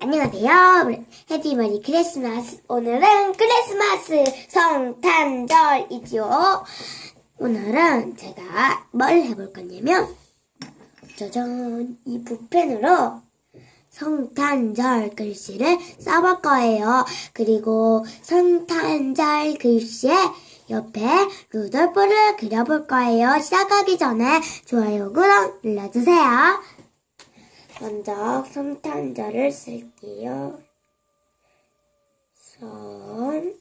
안녕하세요. 해피 머리 크리스마스. 오늘은 크리스마스 성탄절이지요. 오늘은 제가 뭘 해볼 거냐면, 짜잔, 이 붓펜으로 성탄절 글씨를 써볼 거예요. 그리고 성탄절 글씨에 옆에 루돌프를 그려볼 거예요. 시작하기 전에 좋아요, 구독 눌러주세요. 먼저 성탄절을 쓸게요. 선.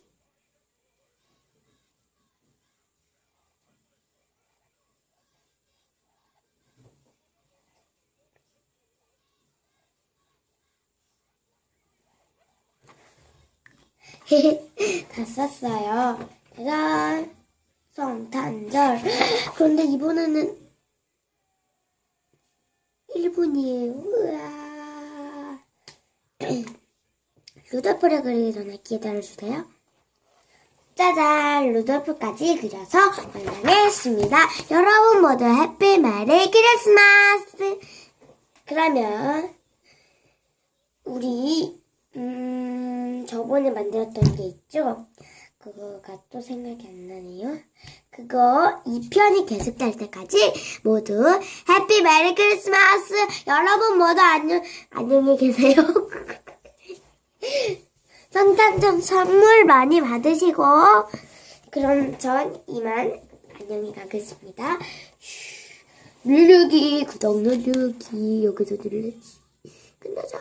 다 썼어요. 짜잔. 성탄절. 그런데 이번에는 1분이에요. 우와. 루돌프를 그리기 전에 기다려주세요. 짜잔! 루돌프까지 그려서 완성했습니다. 여러분 모두 해피 메리 크리스마스! 그러면, 우리, 음, 저번에 만들었던 게 있죠? 그거가 또 생각이 안 나네요. 그거 2편이 계속될 때까지 모두 해피 메리 크리스마스! 여러분 모두 안녕, 안녕히 계세요. 성탄절 선물 많이 받으시고, 그럼 전 이만 안녕히 가겠습니다. 슈, 누르기, 구독 누르기, 여기서 누르기. 끝나자.